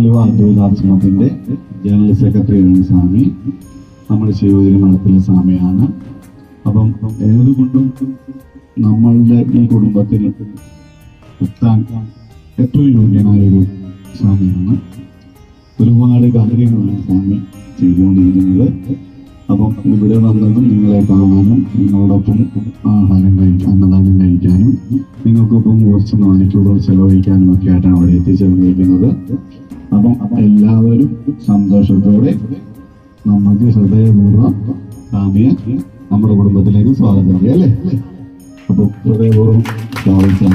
Aluva അദ്വൈതാശ്രമത്തിന്റെ general സെക്രട്ടറിയാണ് സ്വാമി. നമ്മുടെ ശിവഗിരി മഠത്തിലെ സ്വാമിയാണ്. അപ്പം ഏതുകൊണ്ടും നമ്മളുടെ ഈ കുടുംബത്തിൽ എത്താൻ ഏറ്റവും യോഗ്യനായ ഒരു സ്വാമിയാണ്. ഒരുപാട് കാര്യങ്ങളാണ് സ്വാമി ചെയ്തുകൊണ്ടിരിക്കുന്നത്. അപ്പം ഇവിടെ വന്നതും നിങ്ങളെ കാണാനും നിങ്ങളോടൊപ്പം ആഹാരം കഴിക്കാൻ അന്നദാനം കഴിക്കാനും നിങ്ങൾക്കൊപ്പം കുറച്ച് മണിക്കൂറുകൾ ചെലവഴിക്കാനും ഒക്കെ ആയിട്ടാണ് അവിടെ എത്തിച്ചേർന്നിരിക്കുന്നത്. അപ്പം എല്ലാവരും സന്തോഷത്തോടെ നമുക്ക് ഹൃദയപൂർവം സ്വാമിയെ നമ്മുടെ കുടുംബത്തിലേക്ക് സ്വാഗതം ചെയ്യാം അല്ലേ? അപ്പൊ ഹൃദയപൂർവം സ്വാഗതം.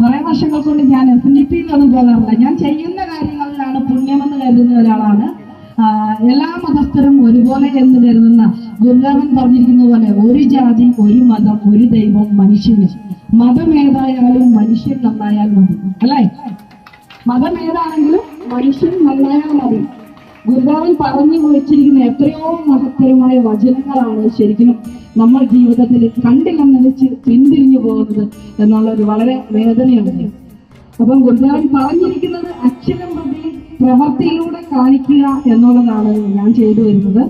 കുറെ വർഷങ്ങൾ കൊണ്ട് ഞാൻ എസ് എൻ ഡി പിയിലൊന്നും പോകാറില്ല ഞാൻ ചെയ്യുന്ന കാര്യങ്ങളിലാണ് പുണ്യമെന്ന് കരുതുന്ന ഒരാളാണ്. എല്ലാ മതസ്ഥരും ഒരുപോലെ എന്ന് കരുതുന്ന ഗുരുദേവൻ പറഞ്ഞിരിക്കുന്ന പോലെ ഒരു ജാതി ഒരു മതം ഒരു ദൈവം മനുഷ്യന്. മതമേതായാലും മനുഷ്യൻ നന്നായാൽ മതി. അല്ലേ? മതം ഏതാണെങ്കിലും മനുഷ്യൻ നന്നായാൽ മതി. ഗുരുദേവൻ പറഞ്ഞു വെച്ചിരിക്കുന്ന എത്രയോ മഹത്തരമായ വചനങ്ങളാണ് ശരിക്കും നമ്മൾ ജീവിതത്തിൽ കണ്ടില്ലെന്ന് വെച്ച് പിന്തിരിഞ്ഞു പോകുന്നത് എന്നുള്ളൊരു വളരെ വേദനയുണ്ട്. അപ്പം ഗുരുദേവൻ പറഞ്ഞിരിക്കുന്നത് അച്ഛനും പ്രതി പ്രവൃത്തിയിലൂടെ കാണിക്കുക എന്നുള്ളതാണ് ഞാൻ ചെയ്തു വരുന്നത്.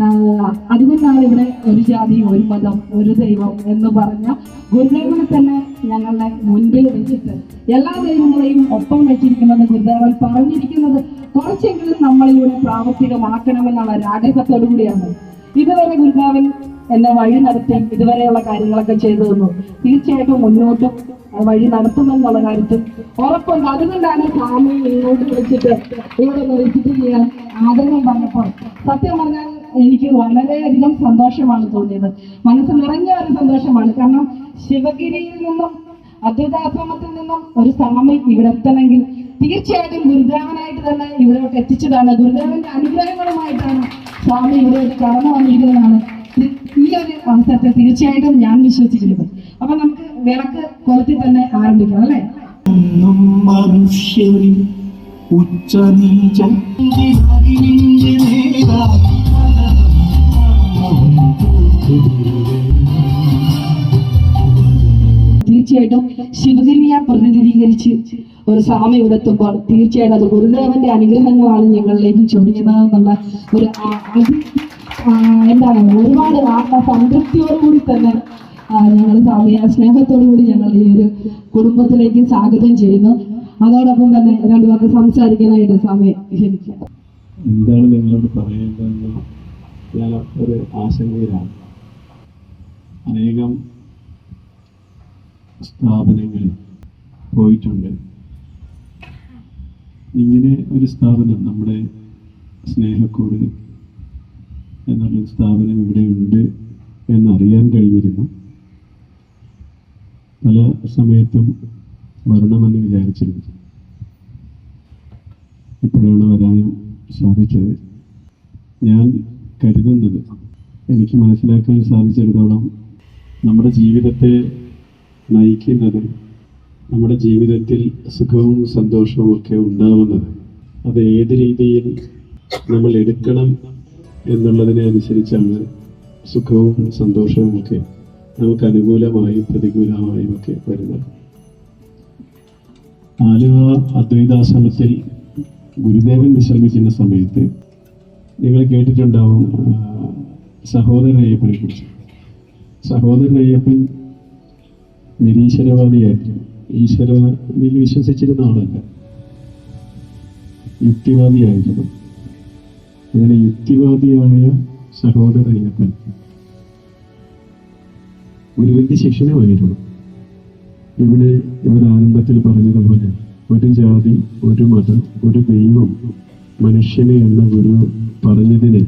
അതുകൊണ്ടാണ് ഇവിടെ ഒരു ജാതി ഒരു മതം ഒരു ദൈവം എന്ന് പറഞ്ഞ ഗുരുദേവനെ തന്നെ ഞങ്ങളുടെ മുൻപിൽ വെച്ചിട്ട് എല്ലാ ദൈവങ്ങളെയും ഒപ്പം വെച്ചിരിക്കുന്നത് ഗുരുദേവൻ പറഞ്ഞിരിക്കുന്നത് കുറച്ചെങ്കിലും നമ്മളിലൂടെ പ്രാവർത്തികമാക്കണമെന്നുള്ള ഒരു ആഗ്രഹത്തോടു കൂടിയാണ്. ഇതുവരെ ഗുരുദേവൻ എന്നെ വഴി നടത്തി ഇതുവരെയുള്ള കാര്യങ്ങളൊക്കെ ചെയ്തു തന്നു. തീർച്ചയായിട്ടും മുന്നോട്ടും വഴി നടത്തുമെന്നുള്ള കാര്യത്തിൽ ഉറപ്പുണ്ട്. അതുകൊണ്ടാണ് സ്വാമി ഇങ്ങോട്ട് വിളിച്ചിട്ട് ഇവിടെ വിളിച്ചിട്ട് ചെയ്യാൻ ആഗ്രഹം പറഞ്ഞപ്പോൾ സത്യം പറഞ്ഞാൽ എനിക്ക് വളരെയധികം സന്തോഷമാണ് തോന്നിയത്. മനസ്സ് നിറഞ്ഞ ഒരു സന്തോഷമാണ്. കാരണം ശിവഗിരിയിൽ നിന്നും അദ്വൈതാശ്രമത്തിൽ നിന്നും ഒരു സ്വാമി ഇവിടെ എത്തണമെങ്കിൽ തീർച്ചയായിട്ടും ഗുരുദേവനായിട്ട് തന്നെ ഇവിടോട്ട് എത്തിച്ചതാണ്. ഗുരുദേവന്റെ അനുഗ്രഹങ്ങളുമായിട്ടാണ് സ്വാമി ഇവിടോട്ട് കടന്നു വന്നിരിക്കുന്നതാണ്. ഈ- ഒരു അവസരത്തെ തീർച്ചയായിട്ടും ഞാൻ വിശ്വസിച്ചിരുന്നത് അപ്പൊ നമുക്ക് വിളക്ക് കൊളുത്തി തന്നെ ആരംഭിക്കാം അല്ലേ? മനുഷ്യരിൽ ഉച്ചനീചം തീർച്ചയായിട്ടും ശിവഗിരിയെ പ്രതിനിധീകരിച്ച് ഒരു സ്വാമി ഇവിടെ എത്തുമ്പോൾ തീർച്ചയായിട്ടും അത് ഗുരുദേവന്റെ അനുഗ്രഹങ്ങളാണ് ഞങ്ങളിലേക്ക് ചൊരിഞ്ഞത് എന്നുള്ള ഒരു എന്താണ് ഒരുപാട് ആത്മ സംതൃപ്തിയോടുകൂടി തന്നെ ഞങ്ങൾ സ്വാമിയെ സ്നേഹത്തോടു കൂടി ഞങ്ങൾ ഈ ഒരു കുടുംബത്തിലേക്ക് സ്വാഗതം ചെയ്യുന്നു. അതോടൊപ്പം തന്നെ രണ്ടു പേർക്ക് സംസാരിക്കാനായിട്ട് സമയം ക്ഷണിക്കാം എന്താണ് നിങ്ങളോട് പറയേണ്ടതെന്ന് ഞാൻ ഒരു ആശങ്കയിലാണ്. അനേകം സ്ഥാപനങ്ങളിൽ പോയിട്ടുണ്ട്. ഇങ്ങനെ ഒരു സ്ഥാപനം നമ്മുടെ സ്നേഹക്കൂട് എന്നുള്ളൊരു സ്ഥാപനം ഇവിടെ ഉണ്ട് എന്നറിയാൻ കഴിഞ്ഞിരുന്നു. പല സമയത്തും വരണമെന്ന് വിചാരിച്ചിരുന്നു. ഇപ്പോഴാണ് വരാനും സാധിച്ചത്. ഞാൻ കരുതുന്നത് എനിക്ക് മനസ്സിലാക്കാൻ സാധിച്ചിടത്തോളം നമ്മുടെ ജീവിതത്തെ നയിക്കുന്നത് നമ്മുടെ ജീവിതത്തിൽ സുഖവും സന്തോഷവും ഒക്കെ ഉണ്ടാവുന്നത് അത് ഏത് രീതിയിൽ നമ്മൾ എടുക്കണം എന്നുള്ളതിനെ അനുസരിച്ചാണ് സുഖവും സന്തോഷവും ഒക്കെ നമുക്ക് അനുകൂലമായും പ്രതികൂലമായും ഒക്കെ വരുന്നത്. ആലുവ അദ്വൈതാശ്രമത്തിൽ ഗുരുദേവൻ വിശ്രമിക്കുന്ന സമയത്ത് നിങ്ങൾ കേട്ടിട്ടുണ്ടാവും സഹോദരൻ അയ്യപ്പനെ കുറിച്ച്. സഹോദരൻ അയ്യപ്പൻ നിരീശ്വരവാദിയായിരുന്നു. ഈശ്വരനിൽ വിശ്വസിച്ചിരുന്ന ആളല്ല. യുക്തിവാദിയായിരുന്നു. അങ്ങനെ യുക്തിവാദിയായ സഹോദരൻ അയ്യപ്പൻ ഗുരുവിന്റെ ശിക്ഷണമായിരുന്നു ഇവിടെ ഇവർ ആരംഭത്തിൽ പറഞ്ഞതുപോലെ ഒരു ജാതി ഒരു മതം ഒരു ദൈവം മനുഷ്യനെ എന്ന ഗുരു പറഞ്ഞതിന്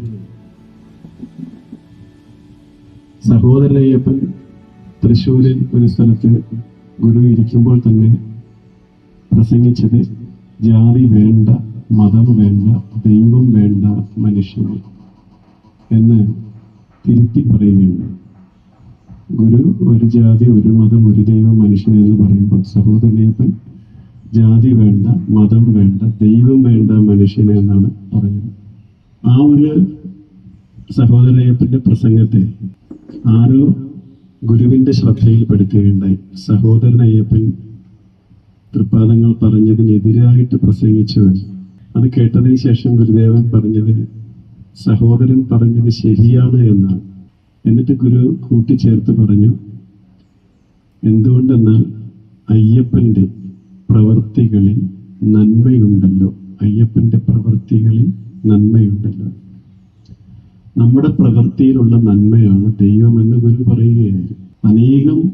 സഹോദരയ്യപ്പൻ തൃശ്ശൂരിൽ ഒരു സ്ഥലത്ത് ഗുരു ഇരിക്കുമ്പോൾ തന്നെ പ്രസംഗിച്ചത് ജാതി വേണ്ട മതം വേണ്ട ദൈവം വേണ്ട മനുഷ്യൻ എന്ന് തിരുത്തി പറയുകയുണ്ട് ഗുരു ഒരു ജാതി ഒരു മതം ഒരു ദൈവം മനുഷ്യൻ എന്ന് പറയുമ്പോൾ സഹോദരനേപ്പൻ ജാതി വേണ്ട മതം വേണ്ട ദൈവം വേണ്ട മനുഷ്യൻ എന്നാണ് പറയുന്നത്. ആ ഒരു സഹോദരയ്യപ്പന്റെ പ്രസംഗത്തെ ആരോ ഗുരുവിന്റെ ശ്രദ്ധയിൽപ്പെടുത്തുകയുണ്ടായി. സഹോദരൻ അയ്യപ്പൻ തൃപ്പാദങ്ങൾ പറഞ്ഞതിനെതിരായിട്ട് പ്രസംഗിച്ചവൻ. അത് കേട്ടതിന് ശേഷം ഗുരുദേവൻ പറഞ്ഞത് സഹോദരൻ പറഞ്ഞത് ശരിയാണ് എന്നാണ്. എന്നിട്ട് ഗുരു കൂട്ടിച്ചേർത്ത് പറഞ്ഞു എന്തുകൊണ്ടെന്നാൽ അയ്യപ്പന്റെ പ്രവൃത്തികളിൽ നന്മയുണ്ടല്ലോ. അയ്യപ്പന്റെ പ്രവൃത്തികളിൽ നന്മയുണ്ടല്ലോ. നമ്മുടെ പ്രവൃത്തിയിലുള്ള നന്മയാണ് ദൈവമെന്ന് ഗുരു പറയുകയായിരുന്നു. അനേകം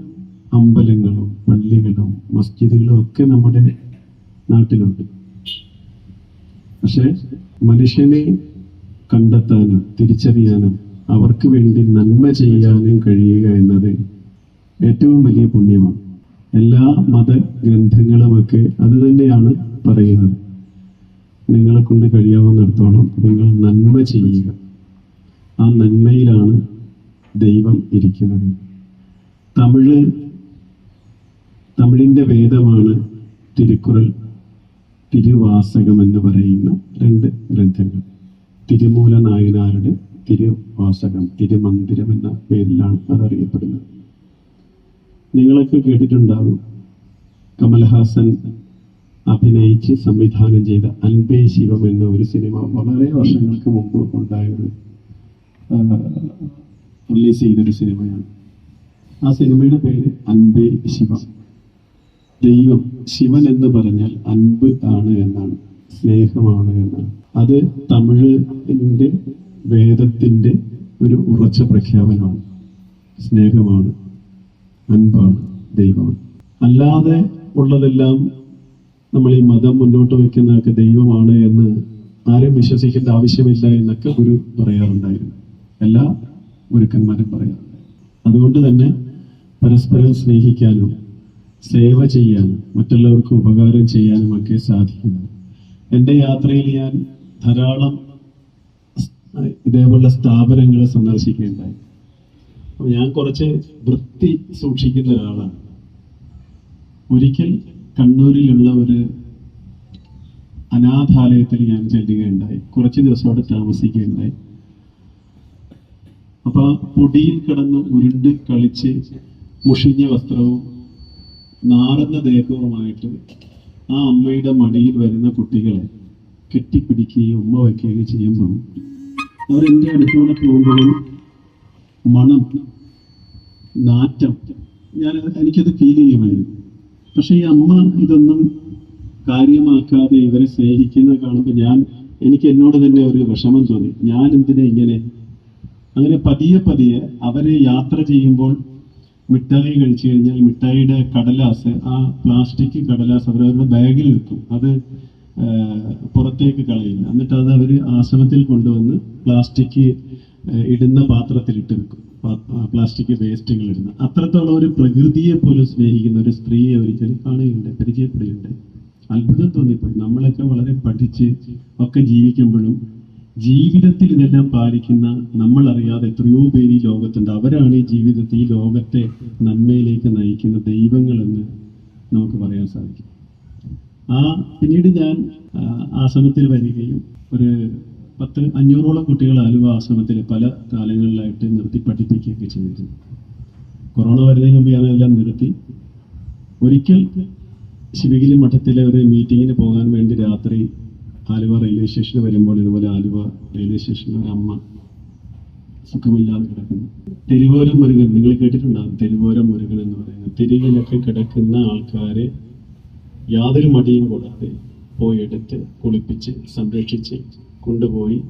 അമ്പലങ്ങളും പള്ളികളും മസ്ജിദുകളും ഒക്കെ നമ്മുടെ നാട്ടിലുണ്ട്. പക്ഷെ മനുഷ്യനെ കണ്ടെത്താനും തിരിച്ചറിയാനും അവർക്ക് വേണ്ടി നന്മ ചെയ്യാനും കഴിയുക എന്നത് ഏറ്റവും വലിയ പുണ്യമാണ്. എല്ലാ മതഗ്രന്ഥങ്ങളുമൊക്കെ അത് തന്നെയാണ് പറയുന്നത്. നിങ്ങളെ കൊണ്ട് കഴിയാവുന്നിടത്തോളം നിങ്ങൾ നന്മ ചെയ്യുക. ആ നന്മയിലാണ് ദൈവം ഇരിക്കുന്നത്. തമിഴ് തമിഴിന്റെ വേദമാണ് തിരുക്കുറൽ തിരുവാസകം എന്ന് പറയുന്ന രണ്ട് ഗ്രന്ഥങ്ങൾ. തിരുമൂല നായനാരുടെ തിരുവാസകം തിരുമന്ദിരം എന്ന പേരിലാണ് അതറിയപ്പെടുന്നത്. നിങ്ങളൊക്കെ കേട്ടിട്ടുണ്ടാവും കമൽഹാസൻ അഭിനയിച്ച് സംവിധാനം ചെയ്ത അൻപേ ശിവം എന്ന ഒരു സിനിമ വളരെ വർഷങ്ങൾക്ക് മുമ്പ് ഉണ്ടായ ഒരു റിലീസ് ചെയ്തൊരു സിനിമയാണ്. ആ സിനിമയുടെ പേര് അൻപേ ശിവം. ദൈവം ശിവൻ എന്ന് പറഞ്ഞാൽ അൻപ് ആണ് എന്നാണ് സ്നേഹമാണ് എന്നാണ്. അത് തമിഴിന്റെ വേദത്തിന്റെ ഒരു ഉറച്ച പ്രഖ്യാപനമാണ്. സ്നേഹമാണ്. അൻപാണ്. ദൈവമാണ്. അല്ലാതെ ഉള്ളതെല്ലാം നമ്മൾ ഈ മതം മുന്നോട്ട് വെക്കുന്നതൊക്കെ ദൈവമാണ് എന്ന് ആരും വിശ്വസിക്കേണ്ട ആവശ്യമില്ല എന്നൊക്കെ ഗുരു പറയാറുണ്ടായിരുന്നു. എല്ലാ ഗുരുക്കന്മാരും പറയാറുണ്ട്. അതുകൊണ്ട് തന്നെ പരസ്പരം സ്നേഹിക്കാനും സേവ ചെയ്യാനും മറ്റുള്ളവർക്ക് ഉപകാരം ചെയ്യാനും ഒക്കെ സാധിക്കുന്നു. എന്റെ യാത്രയിൽ ഞാൻ ധാരാളം ഇതേപോലുള്ള സ്ഥാപനങ്ങൾ സന്ദർശിക്കുകയുണ്ടായി അപ്പൊ ഞാൻ കുറച്ച് വൃത്തി സൂക്ഷിക്കുന്ന ഒരാളാണ്. ഒരിക്കൽ കണ്ണൂരിലുള്ള ഒരു അനാഥാലയത്തിൽ ഞാൻ ചെല്ലുകയുണ്ടായി. കുറച്ച് ദിവസം അവിടെ താമസിക്കുകയുണ്ടായി. അപ്പൊ ആ പൊടിയിൽ കിടന്ന് ഉരുണ്ട് കളിച്ച് മുഷിഞ്ഞ വസ്ത്രവും നാറുന്ന ദേഹവുമായിട്ട് ആ അമ്മയുടെ മടിയിൽ വരുന്ന കുട്ടികളെ കെട്ടിപ്പിടിക്കുകയും ഉമ്മ വയ്ക്കുകയും ചെയ്യുമ്പം അവരെന്റെ അടുത്തൂടെ പോകുമ്പോഴും മണം നാറ്റം ഞാൻ എനിക്കത് ഫീൽ ചെയ്യുമായിരുന്നു. പക്ഷെ ഈ അമ്മ ഇതൊന്നും കാര്യമാക്കാതെ ഇവരെ സ്നേഹിക്കുന്നത് കാണുമ്പോൾ ഞാൻ എനിക്ക് എന്നോട് തന്നെ ഒരു വിഷമം തോന്നി. ഞാൻ എന്തിനാ ഇങ്ങനെ? അങ്ങനെ പതിയെ പതിയെ അവരെ യാത്ര ചെയ്യുമ്പോൾ മിഠായി കഴിച്ചു കഴിഞ്ഞാൽ മിഠായിയുടെ കടലാസ് ആ പ്ലാസ്റ്റിക് കടലാസ് അവരവരുടെ ബാഗിൽ വെക്കും. അത് പുറത്തേക്ക് കളയുന്നു. എന്നിട്ട് അത് അവർ ആശ്രമത്തിൽ കൊണ്ടുവന്ന് പ്ലാസ്റ്റിക് ഇടുന്ന പാത്രത്തിലിട്ട് വെക്കും. പ്ലാസ്റ്റിക് വേസ്റ്റുകൾ ഇടുന്ന. അത്രത്തോളം ഒരു പ്രകൃതിയെ പോലും സ്നേഹിക്കുന്ന ഒരു സ്ത്രീയെ ഒരിക്കലും കാണുകയുണ്ട് പരിചയപ്പെടുകയുണ്ട് അത്ഭുതം തോന്നിപ്പോയി. നമ്മളൊക്കെ വളരെ പഠിച്ച് ഒക്കെ ജീവിക്കുമ്പോഴും ജീവിതത്തിൽ ഇതെല്ലാം പാലിക്കുന്ന നമ്മൾ അറിയാതെ എത്രയോ പേര് ഈ ലോകത്തുണ്ട്. അവരാണ് ഈ ജീവിതത്തിൽ ഈ ലോകത്തെ നന്മയിലേക്ക് നയിക്കുന്ന ദൈവങ്ങളെന്ന് നമുക്ക് പറയാൻ സാധിക്കും. ആ പിന്നീട് ഞാൻ ആശ്രമത്തിൽ വരികയും ഒരു പത്ത് അഞ്ഞൂറോളം കുട്ടികൾ ആലുവ ആശ്രമത്തിൽ പല കാലങ്ങളിലായിട്ട് നിർത്തി പഠിപ്പിക്കുകയൊക്കെ ചെയ്തിരുന്നു. കൊറോണ വരുന്നതിന് മുമ്പ് ഞാൻ എല്ലാം നിർത്തി. ഒരിക്കൽ ശിവഗിരി മഠത്തിലെ ഒരു മീറ്റിങ്ങിന് പോകാൻ വേണ്ടി രാത്രി ആലുവ റെയിൽവേ സ്റ്റേഷനിൽ വരുമ്പോൾ ഇതുപോലെ ആലുവ റെയിൽവേ സ്റ്റേഷനിൽ ഒരു അമ്മ സുഖമില്ലാതെ കിടക്കുന്നു. തെരുവോരം മുരുകൻ നിങ്ങൾ കേട്ടിട്ടുണ്ടാകും തെരുവോരം മുരുകൻ എന്ന് പറയുന്നത്. തെരുവിലൊക്കെ കിടക്കുന്ന ആൾക്കാരെ യാതൊരു മടിയും കൂടാതെ പോയി എടുത്ത് കുളിപ്പിച്ച് സംരക്ഷിച്ച് കൊണ്ടുപോയി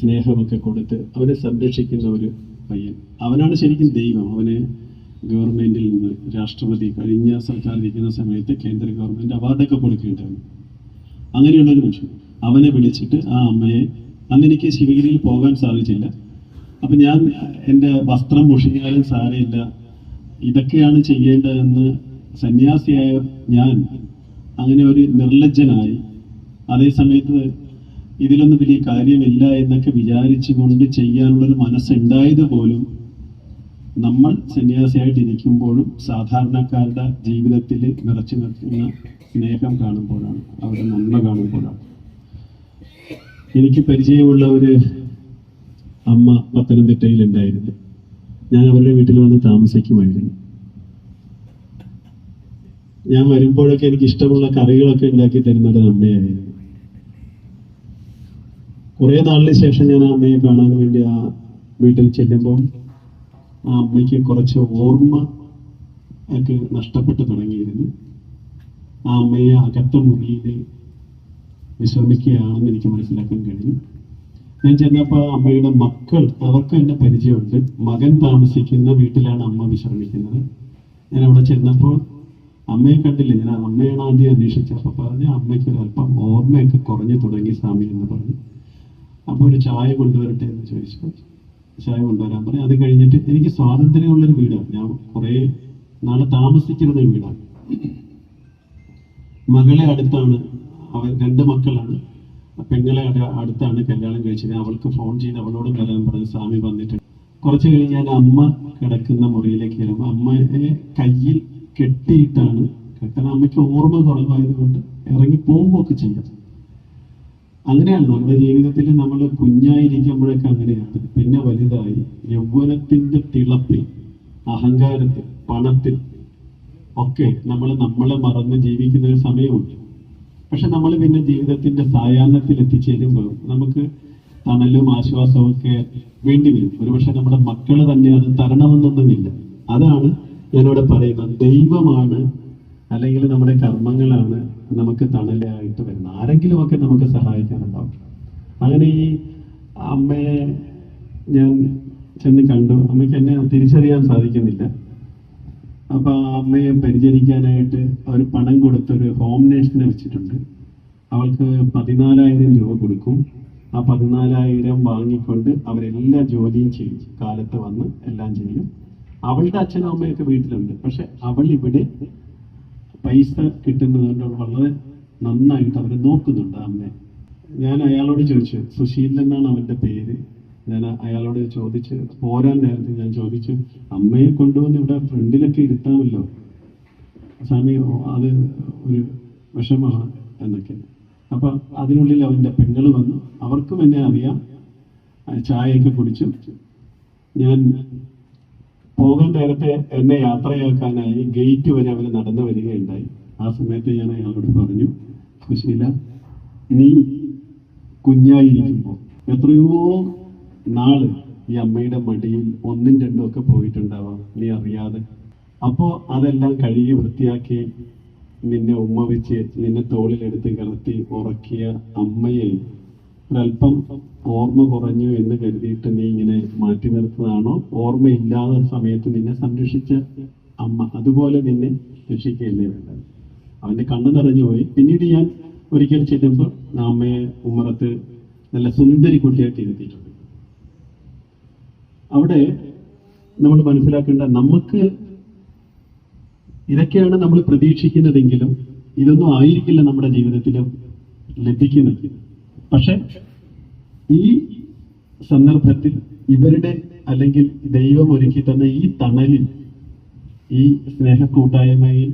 സ്നേഹമൊക്കെ കൊടുത്ത് അവനെ സംരക്ഷിക്കുന്ന ഒരു പയ്യൻ. അവനാണ് ശരിക്കും ദൈവം. അവനെ ഗവൺമെന്റിൽ നിന്ന് രാഷ്ട്രപതി കഴിഞ്ഞ സർക്കാർ ഇരിക്കുന്ന സമയത്ത് കേന്ദ്ര ഗവൺമെന്റ് അവാർഡൊക്കെ കൊടുക്കേണ്ടതാണ്. അങ്ങനെയുള്ളൊരു മനുഷ്യൻ. അവനെ വിളിച്ചിട്ട് ആ അമ്മയെ അന്ന് എനിക്ക് ശിവഗിരിയിൽ പോകാൻ സാധിച്ചില്ല. അപ്പൊ ഞാൻ എന്റെ വസ്ത്രം മുഷിഞ്ഞാലും സാരമില്ല. ഇതൊക്കെയാണ് ചെയ്യേണ്ടതെന്ന് സന്യാസിയായ ഞാൻ അങ്ങനെ ഒരു നിർലജ്ജനായി. അതേ സമയത്ത് ഇതിലൊന്നും വലിയ കാര്യമില്ല എന്നൊക്കെ വിചാരിച്ചുകൊണ്ട് ചെയ്യാനുള്ളൊരു മനസ്സുണ്ടായത് പോലും നമ്മൾ സന്യാസിയായിട്ട് ഇരിക്കുമ്പോഴും സാധാരണക്കാരുടെ ജീവിതത്തിൽ നിറച്ചു നിർത്തുന്ന സ്നേഹം കാണുമ്പോഴാണ് അവരുടെ നന്മ കാണുമ്പോഴാണ്. എനിക്ക് പരിചയമുള്ള ഒരു അമ്മ പത്തനംതിട്ടയിൽ ഉണ്ടായിരുന്നു ഞാൻ അവരുടെ വീട്ടിൽ വന്ന് താമസിക്കുമായിരുന്നു. ഞാൻ വരുമ്പോഴൊക്കെ എനിക്ക് ഇഷ്ടമുള്ള കറികളൊക്കെ ഉണ്ടാക്കി തരുന്ന ഒരു അമ്മയായിരുന്നു. കുറെ നാളിന് ശേഷം ഞാൻ ആ അമ്മയെ കാണാൻ വേണ്ടി ആ വീട്ടിൽ ചെല്ലുമ്പോൾ ആ അമ്മയ്ക്ക് കുറച്ച് ഓർമ്മ ഒക്കെ നഷ്ടപ്പെട്ടു തുടങ്ങിയിരുന്നു. ആ അമ്മയെ അകത്ത മുറിയിൽ വിശ്രമിക്കുകയാണെന്ന് എനിക്ക് മനസ്സിലാക്കാൻ കഴിഞ്ഞു. ഞാൻ ചെന്നപ്പോൾ അമ്മയുടെ മക്കൾ അവർക്ക് എന്നെ പരിചയമുണ്ട്. മകൻ താമസിക്കുന്ന വീട്ടിലാണ് അമ്മ വിശ്രമിക്കുന്നത്. ഞാൻ അവിടെ ചെന്നപ്പോൾ അമ്മയെ കണ്ടില്ല? ഞാൻ അമ്മയാണ് ആദ്യം അന്വേഷിച്ചപ്പോൾ പറഞ്ഞു അമ്മയ്ക്ക് ഒരല്പം ഓർമ്മയൊക്കെ കുറഞ്ഞു തുടങ്ങി സ്വാമി എന്ന് പറഞ്ഞു. അപ്പോൾ ഒരു ചായ കൊണ്ടുവരട്ടെ എന്ന് ചോദിച്ചു. ചായ കൊണ്ടുവരാൻ പറഞ്ഞു. അത് കഴിഞ്ഞിട്ട് എനിക്ക് സ്വാതന്ത്ര്യമുള്ളൊരു വീടാണ്. ഞാൻ കുറേ നാളെ താമസിച്ചിരുന്ന വീടാണ്. മകളെ അടുത്താണ്. അവർ രണ്ട് മക്കളാണ്. പെങ്ങളെ അടുത്താണ് കല്യാണം കഴിച്ചത്. അവൾക്ക് ഫോൺ ചെയ്ത് അവളോട് വരാൻ പറഞ്ഞ് സ്വാമി വന്നിട്ടുണ്ട്. കുറച്ച് കഴിഞ്ഞ് ഞാൻ അമ്മ കിടക്കുന്ന മുറിയിലേക്ക് വരുമ്പോൾ അമ്മയെ കയ്യിൽ കെട്ടിയിട്ടാണ്. കാരണം അമ്മയ്ക്ക് ഓർമ്മ കുറവായതുകൊണ്ട് ഇറങ്ങി പോവുകയൊക്കെ ചെയ്യും. അങ്ങനെയാണ് നമ്മുടെ ജീവിതത്തിൽ നമ്മൾ കുഞ്ഞായിരിക്കുമ്പോഴൊക്കെ അങ്ങനെയാണ്. പിന്നെ വലുതായി യൗവനത്തിന്റെ തിളപ്പിൽ അഹങ്കാരത്തിൽ പണത്തിൽ ഒക്കെ നമ്മൾ നമ്മളെ മറന്ന് ജീവിക്കുന്ന ഒരു സമയമുണ്ട്. പക്ഷെ നമ്മൾ പിന്നെ ജീവിതത്തിന്റെ സായാഹ്നത്തിൽ എത്തിച്ചേരുമ്പോൾ നമുക്ക് തണലും ആശ്വാസവും ഒക്കെ വേണ്ടി വരും. ഒരുപക്ഷെ നമ്മുടെ മക്കൾ തന്നെ അത് തരണമെന്നൊന്നുമില്ല. അതാണ് ഞാനിവിടെ പറയുന്നത് ദൈവമാണ് അല്ലെങ്കിൽ നമ്മുടെ കർമ്മങ്ങളാണ് നമുക്ക് തണലായിട്ട് വരുന്നത്. ആരെങ്കിലും ഒക്കെ നമുക്ക് സഹായിക്കാനുണ്ടാവും അങ്ങനെ ഈ അമ്മയെ ഞാൻ ചെന്ന് കണ്ടു. അമ്മയ്ക്ക് എന്നെ തിരിച്ചറിയാൻ സാധിക്കുന്നില്ല. അപ്പൊ ആ അമ്മയെ പരിചരിക്കാനായിട്ട് അവർ പണം കൊടുത്തൊരു ഹോം നേഴ്സിനെ വെച്ചിട്ടുണ്ട്. അവൾക്ക് പതിനാലായിരം രൂപ കൊടുക്കും. ആ പതിനാലായിരം വാങ്ങിക്കൊണ്ട് അവരെല്ലാ ജോലിയും ചെയ്യും. കാലത്ത് വന്ന് എല്ലാം ചെയ്യും. അവളുടെ അച്ഛനും അമ്മയൊക്കെ വീട്ടിലുണ്ട്. പക്ഷെ അവൾ ഇവിടെ പൈസ കിട്ടുന്നതുകൊണ്ട് അവൾ വളരെ നന്നായിട്ട് അവരെ നോക്കുന്നുണ്ട് അമ്മയെ. ഞാൻ അയാളോട് ചോദിച്ചു സുശീൽ എന്നാണ് അവന്റെ പേര്? ഞാൻ അയാളോട് ചോദിച്ച് പോരാൻ നേരത്തെ ഞാൻ ചോദിച്ചു അമ്മയെ കൊണ്ടുവന്ന് ഇവിടെ ഫ്രണ്ടിലൊക്കെ ഇരുത്താമല്ലോ? സ്വാമി അത് ഒരു വിഷമാണ് എന്നൊക്കെ. അപ്പൊ അതിനുള്ളിൽ അവന്റെ പെങ്ങൾ വന്നു. അവർക്കും എന്നെ അറിയാം. ചായയൊക്കെ കുടിച്ചു. ഞാൻ പോകാൻ നേരത്തെ എന്നെ യാത്രയാക്കാനായി ഗേറ്റ് വരെ അവർ നടന്നു വരികയുണ്ടായി. ആ സമയത്ത് ഞാൻ അയാളോട് പറഞ്ഞു സുശീല നീ കുഞ്ഞായിരിക്കുമ്പോൾ എത്രയോ നാൾ ഈ അമ്മയുടെ മടിയിൽ ഒന്നും രണ്ടും ഒക്കെ പോയിട്ടുണ്ടാവാം നീ അറിയാതെ. അപ്പോൾ അതെല്ലാം കഴുകി വൃത്തിയാക്കി നിന്നെ ഉമ്മ വെച്ച് നിന്നെ തോളിലെടുത്ത് കിടത്തി ഉറക്കിയ അമ്മയെ ഒരല്പം ഓർമ്മ കുറഞ്ഞു എന്ന് കരുതിയിട്ട് നീ ഇങ്ങനെ മാറ്റി നിർത്തുന്നതാണോ? ഓർമ്മയില്ലാത്ത സമയത്ത് നിന്നെ സംരക്ഷിച്ച അമ്മ അതുപോലെ നിന്നെ രക്ഷിക്കുകയല്ലേ വേണ്ടത്? അവന്റെ കണ്ണ് നിറഞ്ഞു പോയി. പിന്നീട് ഞാൻ ഒരിക്കൽ ചെല്ലുമ്പോൾ അമ്മയെ ഉമ്മറത്ത് നല്ല സുന്ദരി കുട്ടിയായിട്ട് ഇരുത്തിയിട്ടുണ്ട്. അവിടെ നമ്മൾ മനസ്സിലാക്കേണ്ട നമുക്ക് ഇതൊക്കെയാണ് നമ്മൾ പ്രതീക്ഷിക്കുന്നതെങ്കിലും ഇതൊന്നും ആയിരിക്കില്ല നമ്മുടെ ജീവിതത്തിലും ലഭിക്കുന്നത്. പക്ഷെ ഈ സന്ദർഭത്തിൽ ഇവരുടെ അല്ലെങ്കിൽ ദൈവം ഒരുക്കി തന്ന ഈ തണലിൽ ഈ സ്നേഹ കൂട്ടായ്മയിൽ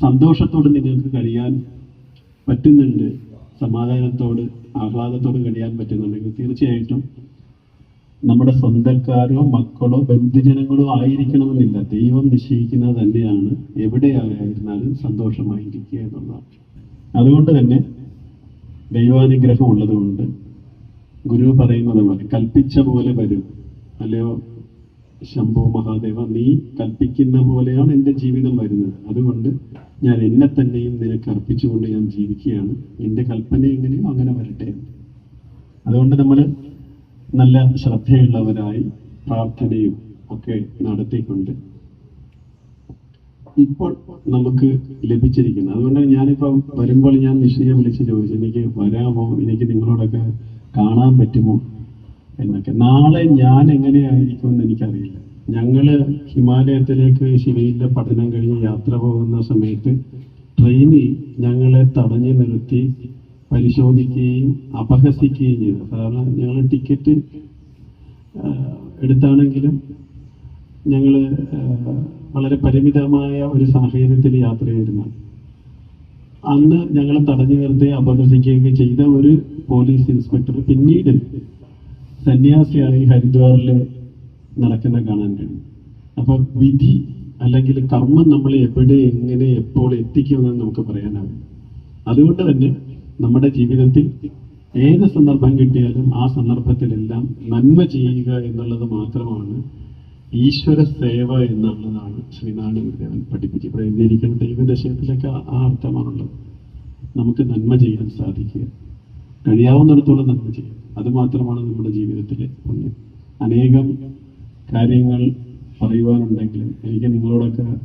സന്തോഷത്തോട് നിങ്ങൾക്ക് കഴിയാൻ പറ്റുന്നുണ്ട് സമാധാനത്തോട് ആഹ്ലാദത്തോട് കഴിയാൻ പറ്റുന്നുണ്ടെങ്കിൽ തീർച്ചയായിട്ടും നമ്മുടെ സ്വന്തക്കാരോ മക്കളോ ബന്ധുജനങ്ങളോ ആയിരിക്കണമെന്നില്ല. ദൈവം നിശ്ചയിക്കുന്നത് തന്നെയാണ് എവിടെയായിരുന്നാലും സന്തോഷമായിരിക്കുക എന്നുള്ളതാണ്. അതുകൊണ്ട് തന്നെ ദൈവാനുഗ്രഹം ഉള്ളതുകൊണ്ട് ഗുരു പറയുന്നത് പോലെ കൽപ്പിച്ച പോലെ വരും. അല്ലയോ ശംഭു മഹാദേവ നീ കൽപ്പിക്കുന്ന പോലെയാണ് എന്റെ ജീവിതം വരുന്നത്. അതുകൊണ്ട് ഞാൻ എന്നെ തന്നെയും നിനക്ക് അർപ്പിച്ചുകൊണ്ട് ഞാൻ ജീവിക്കുകയാണ്. എന്റെ കൽപ്പന എങ്ങനെയോ അങ്ങനെ വരട്ടെ അതുകൊണ്ട് നമ്മൾ നല്ല ശ്രദ്ധയുള്ളവരായി പ്രാർത്ഥനയും ഒക്കെ നടത്തിക്കൊണ്ട് ഇപ്പോൾ നമുക്ക് ലഭിച്ചിരിക്കുന്നത്. അതുകൊണ്ട് ഞാനിപ്പോൾ വരുമ്പോൾ ഞാൻ നിശ്ചയെ വിളിച്ച് ചോദിച്ചു എനിക്ക് വരാമോ? എനിക്ക് നിങ്ങളോടൊക്കെ കാണാൻ പറ്റുമോ? എന്നൊക്കെ. നാളെ ഞാൻ എങ്ങനെയായിരിക്കും എന്ന് എനിക്കറിയില്ല. ഞങ്ങൾ ഹിമാലയത്തിലേക്ക് ശിവയിലെ പഠനം കഴിഞ്ഞ് യാത്ര പോകുന്ന സമയത്ത് ട്രെയിനിൽ ഞങ്ങളെ തടഞ്ഞു നിർത്തി പരിശോധിക്കുകയും അപഹസിക്കുകയും ചെയ്തു. സാധാരണ ഞങ്ങൾ ടിക്കറ്റ് എടുത്താണെങ്കിലും ഞങ്ങൾ വളരെ പരിമിതമായ ഒരു സാഹചര്യത്തിൽ യാത്ര ചെയ്തിരുന്നു അന്ന് ഞങ്ങളെ തടഞ്ഞു നിർത്തി അപഹസിക്കുകയൊക്കെ ചെയ്ത ഒരു പോലീസ് ഇൻസ്പെക്ടർ പിന്നീട് സന്യാസിയായി ഹരിദ്വാറിൽ നടക്കുന്ന കാണാൻ കഴിയും അപ്പൊ വിധി അല്ലെങ്കിൽ കർമ്മം നമ്മളെ എവിടെ എങ്ങനെ എപ്പോൾ എത്തിക്കുമെന്ന് നമുക്ക് പറയാനാവും അതുകൊണ്ട് തന്നെ നമ്മുടെ ജീവിതത്തിൽ ഏത് സന്ദർഭം കിട്ടിയാലും ആ സന്ദർഭത്തിലെല്ലാം നന്മ ചെയ്യുക എന്നുള്ളത് മാത്രമാണ് ഈശ്വര സേവ എന്നുള്ളതാണ് ശ്രീനാരായണ ഗുരുദേവൻ പഠിപ്പിച്ച്. ഇവിടെ എഴുതിയിരിക്കുന്ന ദൈവദശയത്തിലൊക്കെ ആ- അർത്ഥമാണുള്ളത്. നമുക്ക് നന്മ ചെയ്യാൻ സാധിക്കുക. കഴിയാവുന്നിടത്തോളം നന്മ ചെയ്യും അത് മാത്രമാണ് നമ്മുടെ ജീവിതത്തിലെ പുണ്യം. അനേകം കാര്യങ്ങൾ പറയുവാനുണ്ടെങ്കിലും എനിക്ക് നിങ്ങളോടൊക്കെ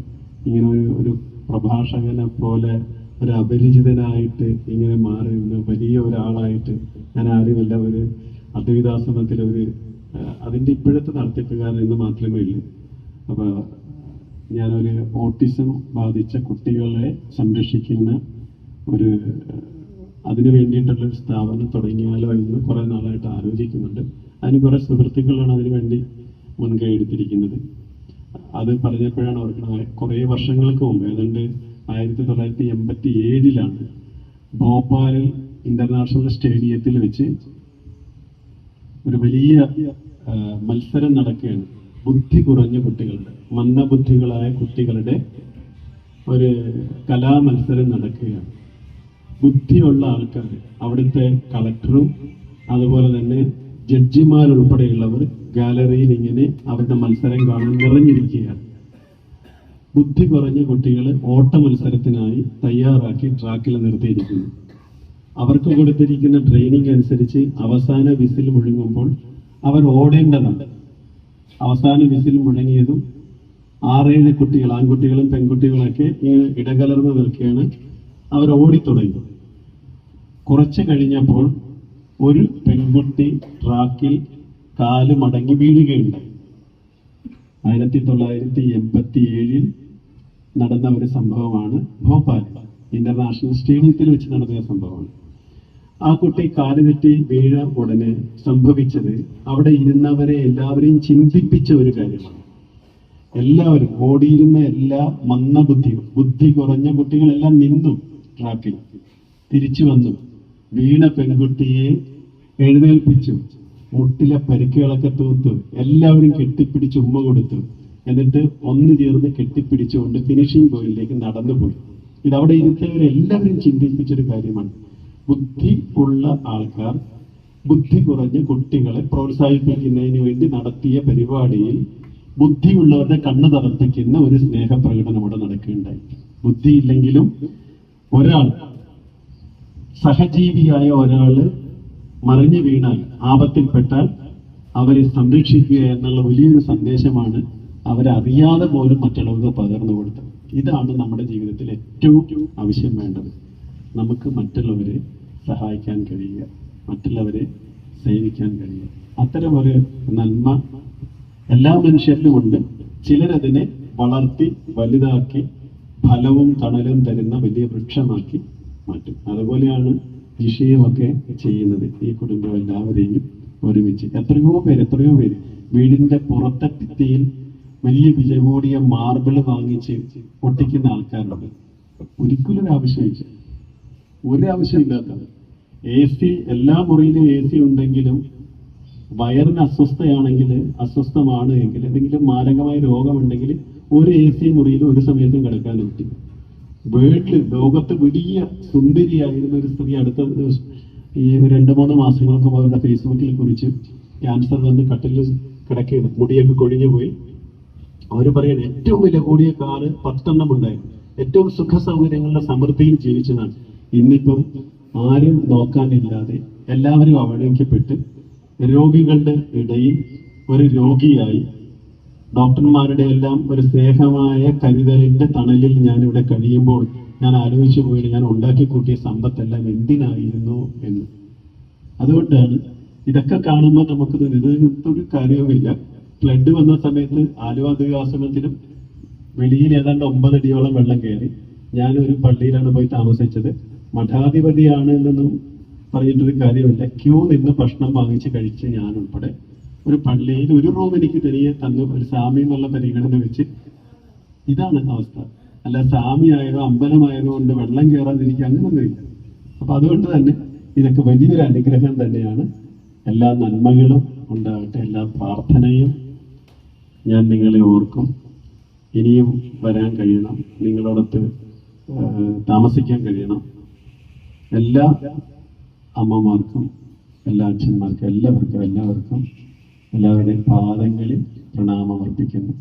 ഇങ്ങനെ ഒരു ഒരു പ്രഭാഷകനെ പോലെ ഒരു അപരിചിതനായിട്ട് ഇങ്ങനെ മാറി വലിയ ഒരാളായിട്ട് ഞാൻ ആരുമല്ല ഒരു അദ്വൈതാശ്രമത്തിൽ ഒരു ആ, അതിന്റെ ഇപ്പോഴത്തെ നടത്തിപ്പുകാരൻ എന്ന് മാത്രമേ ഉള്ളൂ. അപ്പോൾ ഞാനൊരു ഓട്ടിസം ബാധിച്ച കുട്ടികളെ സംരക്ഷിക്കുന്ന ഒരു അതിനു വേണ്ടിയിട്ടുള്ള സ്ഥാപനം തുടങ്ങിയാലോ എന്ന് കുറെ നാളായിട്ട് ആലോചിക്കുന്നുണ്ട്. അതിന് കുറേ സുഹൃത്തുക്കളാണ് അതിനു വേണ്ടി മുൻകൈ എടുത്തിരിക്കുന്നത്. അത് പറഞ്ഞപ്പോഴാണ് ഓർക്കുന്നത് കുറേ വർഷങ്ങൾക്ക് മുമ്പ് ഏതാണ്ട് ആയിരത്തി തൊള്ളായിരത്തി എൺപത്തി ഏഴിലാണ് ഭോപ്പാലിൽ ഇന്റർനാഷണൽ സ്റ്റേഡിയത്തിൽ വെച്ച് ഒരു വലിയ മത്സരം നടക്കുകയാണ്. ബുദ്ധി കുറഞ്ഞ കുട്ടികളുടെ മന്ദബുദ്ധികളായ കുട്ടികളുടെ ഒരു കലാമത്സരം നടക്കുകയാണ്. ബുദ്ധിയുള്ള ആൾക്കാർ അവിടുത്തെ കളക്ടറും അതുപോലെ തന്നെ ജഡ്ജിമാരുൾപ്പെടെയുള്ളവർ ഗാലറിയിൽ ഇങ്ങനെ അവരുടെ മത്സരം കാണാൻ നിറഞ്ഞിരിക്കുകയാണ്. ബുദ്ധി കുറഞ്ഞ കുട്ടികളെ ഓട്ട മത്സരത്തിനായി തയ്യാറാക്കി ട്രാക്കിൽ നിർത്തിയിരിക്കുന്നു. അവർക്ക് കൊടുത്തിരിക്കുന്ന ട്രെയിനിങ് അനുസരിച്ച് അവസാന വിസിൽ മുഴങ്ങുമ്പോൾ അവർ ഓടേണ്ടതാണ്. അവസാന വിസിൽ മുഴങ്ങിയതും ആറേഴ് കുട്ടികൾ ആൺകുട്ടികളും പെൺകുട്ടികളൊക്കെ ഇങ്ങനെ ഇടകലർന്ന് നിൽക്കുകയാണ് അവർ ഓടിത്തുടങ്ങി കുറച്ച് കഴിഞ്ഞപ്പോൾ ഒരു പെൺകുട്ടി ട്രാക്കിൽ കാൽ മടങ്ങി വീഴുകയുണ്ടായി. ആയിരത്തി തൊള്ളായിരത്തി എൺപത്തി ഏഴിൽ നടന്ന ഒരു സംഭവമാണ് ഭോപ്പാൽ ഇന്റർനാഷണൽ സ്റ്റേഡിയത്തിൽ വെച്ച് നടന്ന സംഭവമാണ്. ആ കുട്ടി കാൽ തെറ്റി വീഴ ഉടനെ സംഭവിച്ചത് അവിടെ ഇരുന്നവരെ എല്ലാവരെയും ചിന്തിപ്പിച്ച ഒരു കാര്യമാണ്. എല്ലാവരും ഓടിയിരുന്ന എല്ലാ മന്ദബുദ്ധികൾ ബുദ്ധി കുറഞ്ഞ കുട്ടികളെല്ലാം നിന്നു ട്രാക്കിൽ. തിരിച്ചു വന്നു. വീണ പെൺകുട്ടിയെ എഴുന്നേൽപ്പിച്ചു. മുട്ടിലെ പരിക്കുകളൊക്കെ തൂത്തു. എല്ലാവരും കെട്ടിപ്പിടിച്ച് ഉമ്മ കൊടുത്തു. എന്നിട്ട് ഒന്ന് ചേർന്ന് കെട്ടിപ്പിടിച്ചുകൊണ്ട് ഫിനിഷിംഗ് പോയിന്റിലേക്ക് നടന്നുപോയി. ഇത് അവിടെ ഇരുത്തവരെല്ലാവരും ചിന്തിപ്പിച്ചൊരു കാര്യമാണ്. ബുദ്ധി ഉള്ള ആൾക്കാർ ബുദ്ധി കുറഞ്ഞ കുട്ടികളെ പ്രോത്സാഹിപ്പിക്കുന്നതിന് വേണ്ടി നടത്തിയ പരിപാടിയിൽ ബുദ്ധിയുള്ളവരുടെ കണ്ണ് തറപ്പിക്കുന്ന ഒരു സ്നേഹപ്രകടനം അവിടെ നടക്കുകയുണ്ടായി. ബുദ്ധിയില്ലെങ്കിലും ഒരാൾ സഹജീവിയായ ഒരാൾ മറിഞ്ഞു വീണാൽ ആപത്തിൽപ്പെട്ടാൽ അവരെ സംരക്ഷിക്കുക എന്നുള്ള വലിയൊരു സന്ദേശമാണ് അവരറിയാതെ പോലും മറ്റുള്ളവർക്ക് പകർന്നു കൊടുത്തത്. ഇതാണ് നമ്മുടെ ജീവിതത്തിൽ ഏറ്റവും ആവശ്യം വേണ്ടത്. നമുക്ക് മറ്റുള്ളവരെ സഹായിക്കാൻ കഴിയുക. മറ്റുള്ളവരെ സേവിക്കാൻ കഴിയുക. അത്തരം ഒരു നന്മ എല്ലാ മനുഷ്യരിലും ഉണ്ട്. ചിലരതിനെ വളർത്തി വലുതാക്കി ഫലവും തണലും തരുന്ന വലിയ വൃക്ഷമാക്കി മാറ്റും. അതുപോലെയാണ് വിഷയമൊക്കെ ചെയ്യുന്നത്. ഈ കുടുംബം എല്ലാവരെയും ഒരുമിച്ച്. എത്രയോ പേര് എത്രയോ പേര് വീടിന്റെ പുറത്തെ ഭിത്തിയിൽ വലിയ വില കൂടിയ മാർബിൾ വാങ്ങിച്ച് ഒട്ടിക്കുന്ന ആൾക്കാരുണ്ട്. ഒരിക്കലും ഒരു ആവശ്യമില്ല ഒരു ആവശ്യമില്ലാത്തത്. എ സി എല്ലാ മുറിയിലും എ സി ഉണ്ടെങ്കിലും വയറിന് അസ്വസ്ഥയാണെങ്കിൽ അസ്വസ്ഥമാണ് എങ്കിൽ എന്തെങ്കിലും മാരകമായ രോഗമുണ്ടെങ്കിൽ ഒരു എ സി മുറിയിൽ ഒരു സമയത്തും കിടക്കാൻ പറ്റും. വീട്ടിൽ ലോകത്ത് വലിയ സുന്ദരിയായിരുന്ന ഒരു സ്ത്രീ അടുത്ത ഈ രണ്ട് മൂന്ന് മാസങ്ങൾക്ക് അവരുടെ ഫേസ്ബുക്കിൽ കുറിച്ച് ക്യാൻസർ വന്ന് കട്ടിൽ കിടക്കുകയാണ്. മുടിയൊക്കെ കൊഴിഞ്ഞു പോയി. അവർ പറയുന്നത് ഏറ്റവും വില കൂടിയ കാറ് പത്തെണ്ണം ഉണ്ടായിരുന്നു. ഏറ്റവും സുഖ സൗകര്യങ്ങളുടെ സമൃദ്ധിയിൽ ജീവിച്ചതാണ്. ഇന്നിപ്പം ആരും നോക്കാനില്ലാതെ എല്ലാവരും അവഗണിക്കപ്പെട്ട് രോഗികളുടെ ഇടയിൽ ഒരു രോഗിയായി. ഡോക്ടർമാരുടെ എല്ലാം ഒരു സ്നേഹമായ കരുതലിന്റെ തണലിൽ ഞാൻ ഇവിടെ കഴിയുമ്പോൾ ഞാൻ ആലോചിച്ചു പോയിട്ട് ഞാൻ ഉണ്ടാക്കി കൂട്ടിയ സമ്പത്തെല്ലാം എന്തിനായിരുന്നു എന്ന്. അതുകൊണ്ടാണ് ഇതൊക്കെ കാണുമ്പോൾ നമുക്കിത് നിലനിർത്തൊരു കാര്യവുമില്ല. ഫ്ലഡ് വന്ന സമയത്ത് ആലുവ ദ്വീപാശ്രമത്തിലും വെളിയിൽ ഏതാണ്ട് ഒമ്പതടിയോളം വെള്ളം കയറി. ഞാനൊരു പള്ളിയിലാണ് പോയി താമസിച്ചത്. മഠാധിപതിയാണ് എന്നൊന്നും പറഞ്ഞിട്ടൊരു കാര്യമില്ല. ക്യൂ നിന്ന് ഭക്ഷണം വാങ്ങിച്ച് കഴിച്ച് ഞാൻ ഉൾപ്പെടെ ഒരു പള്ളിയിൽ ഒരു റൂം എനിക്ക് തനിയെ തന്നു. ഒരു സ്വാമി എന്നുള്ള പരിഗണന വെച്ച്. ഇതാണ് അവസ്ഥ. അല്ല സ്വാമി ആയതോ അമ്പലമായതോ കൊണ്ട് വെള്ളം കയറാതിരിക്കുക അങ്ങനൊന്നുമില്ല അപ്പൊ അതുകൊണ്ട് തന്നെ ഇതൊക്കെ വലിയൊരു അനുഗ്രഹം തന്നെയാണ്. എല്ലാ നന്മകളും ഉണ്ടാകട്ടെ. എല്ലാ പ്രാർത്ഥനയും ഞാൻ നിങ്ങളെ ഓർക്കും. ഇനിയും വരാൻ കഴിയണം. നിങ്ങളോടൊത്ത് താമസിക്കാൻ കഴിയണം. എല്ലാ അമ്മമാർക്കും എല്ലാ അച്ഛന്മാർക്കും എല്ലാവർക്കും എല്ലാവർക്കും എല്ലാവരുടെയും പാദങ്ങളിൽ പ്രണാമം അർപ്പിക്കുന്നു.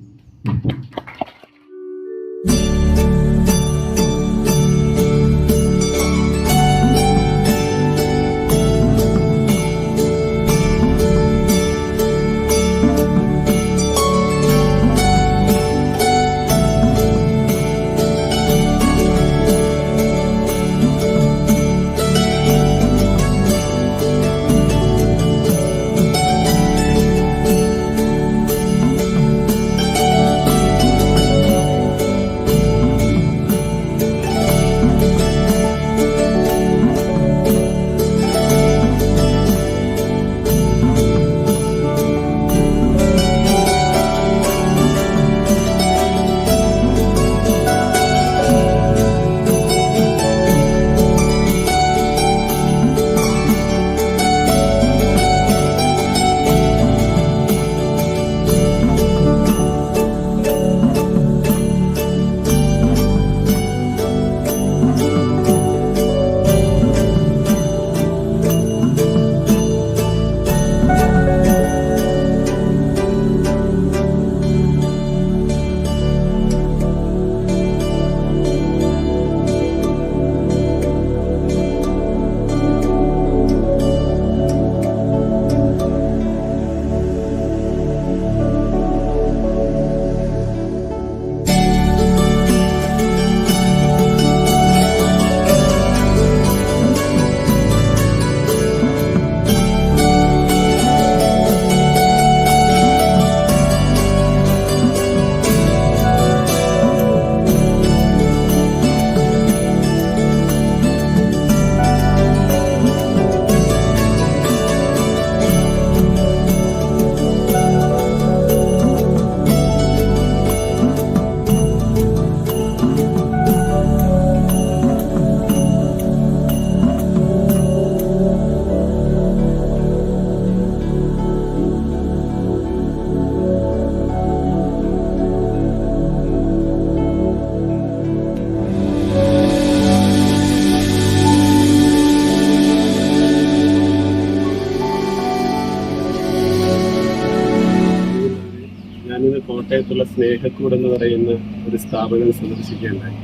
കോട്ടയത്തുള്ള സ്നേഹക്കൂട് എന്ന് പറയുന്ന ഒരു സ്ഥാപനം സന്ദർശിക്കുകയുണ്ടായി.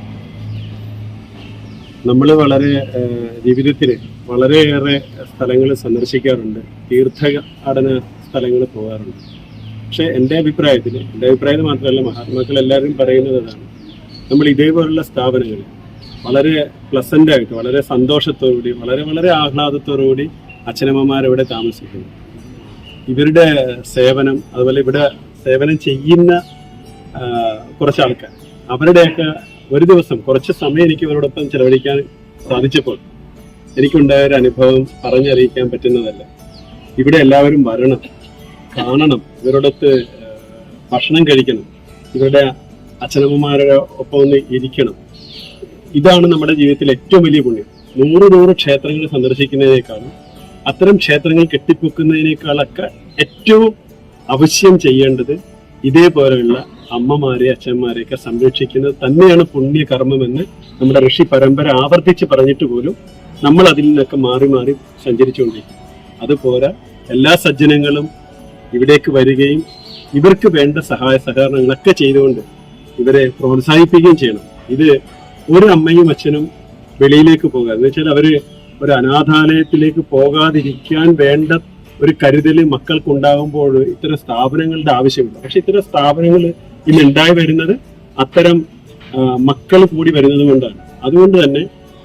നമ്മൾ വളരെ ജീവിതത്തിൽ വളരെയേറെ സ്ഥലങ്ങൾ സന്ദർശിക്കാറുണ്ട്. തീർത്ഥാടന സ്ഥലങ്ങൾ പോകാറുണ്ട്. പക്ഷേ എന്റെ അഭിപ്രായത്തിൽ എന്റെ അഭിപ്രായത്തിൽ മാത്രമല്ല മഹാത്മാക്കൾ എല്ലാവരും പറയുന്നത് അതാണ്. നമ്മൾ ഇതേപോലുള്ള സ്ഥാപനങ്ങൾ വളരെ പ്ലസന്റ് ആയിട്ട് വളരെ സന്തോഷത്തോടുകൂടി വളരെ വളരെ ആഹ്ലാദത്തോടുകൂടി അച്ഛനമ്മമാരവിടെ താമസിക്കുന്നു. ഇവരുടെ സേവനം അതുപോലെ ഇവിടെ സേവനം ചെയ്യുന്ന കുറച്ച് ആൾക്കാർ അവരുടെയൊക്കെ ഒരു ദിവസം കുറച്ച് സമയം എനിക്ക് അവരോടൊപ്പം ചെലവഴിക്കാൻ സാധിച്ചപ്പോൾ എനിക്കുണ്ടായ ഒരു അനുഭവം പറഞ്ഞറിയിക്കാൻ പറ്റുന്നതല്ല. ഇവിടെ എല്ലാവരും വരണം കാണണം ഇവരോടൊത്ത് ഭക്ഷണം കഴിക്കണം ഇവരുടെ അച്ഛനമ്മമാരുടെ ഒപ്പം ഒന്ന് ഇരിക്കണം. ഇതാണ് നമ്മുടെ ജീവിതത്തിലെ ഏറ്റവും വലിയ പുണ്യം. നൂറ് നൂറ് ക്ഷേത്രങ്ങൾ സന്ദർശിക്കുന്നതിനേക്കാളും അത്തരം ക്ഷേത്രങ്ങൾ കെട്ടിപ്പൊക്കുന്നതിനേക്കാളൊക്കെ ഏറ്റവും അവശ്യം ചെയ്യേണ്ടത് ഇതേപോലെയുള്ള അമ്മമാരെ അച്ഛന്മാരെയൊക്കെ സംരക്ഷിക്കുന്നത് തന്നെയാണ് പുണ്യകർമ്മമെന്ന് നമ്മുടെ ഋഷി പരമ്പര ആവർത്തിച്ച് പറഞ്ഞിട്ട് പോലും നമ്മൾ അതിൽ നിന്നൊക്കെ മാറി മാറി സഞ്ചരിച്ചുകൊണ്ടിരിക്കും അതുപോലെ എല്ലാ സജ്ജനങ്ങളും ഇവിടേക്ക് വരികയും ഇവർക്ക് വേണ്ട സഹായ സഹകരണങ്ങളൊക്കെ ചെയ്തുകൊണ്ട് ഇവരെ പ്രോത്സാഹിപ്പിക്കുകയും ചെയ്യണം. ഇത് ഒരു അമ്മയും അച്ഛനും വെളിയിലേക്ക് പോകാതെ. എന്ന് വെച്ചാൽ അവർ ഒരു അനാഥാലയത്തിലേക്ക് പോകാതിരിക്കാൻ വേണ്ട ഒരു കരുതൽ മക്കൾക്കുണ്ടാകുമ്പോൾ ഇത്തരം സ്ഥാപനങ്ങളുടെ ആവശ്യമില്ല. പക്ഷെ ഇത്തരം സ്ഥാപനങ്ങൾ ഇന്ന് ഉണ്ടായി വരുന്നത് അത്തരം മക്കൾ കൂടി വരുന്നത് കൊണ്ടാണ്. അതുകൊണ്ട് തന്നെ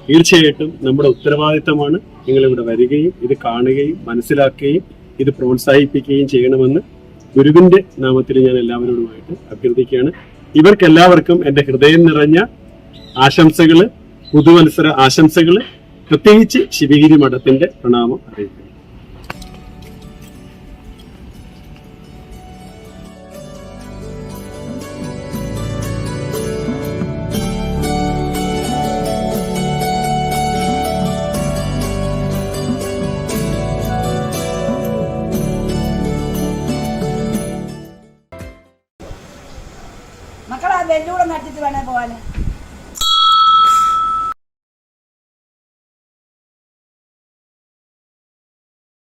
തീർച്ചയായിട്ടും നമ്മുടെ ഉത്തരവാദിത്തമാണ് നിങ്ങൾ ഇവിടെ വരികയും ഇത് കാണുകയും മനസ്സിലാക്കുകയും ഇത് പ്രോത്സാഹിപ്പിക്കുകയും ചെയ്യണമെന്ന് ഗുരുവിന്റെ നാമത്തിൽ ഞാൻ എല്ലാവരോടുമായിട്ട് അഭ്യർത്ഥിക്കുകയാണ്. ഇവർക്ക് എല്ലാവർക്കും എന്റെ ഹൃദയം നിറഞ്ഞ ആശംസകൾ പുതുവത്സര ആശംസകൾ പ്രത്യേകിച്ച് ശിവഗിരി മഠത്തിന്റെ പ്രണാമം അറിയിക്കുന്നു.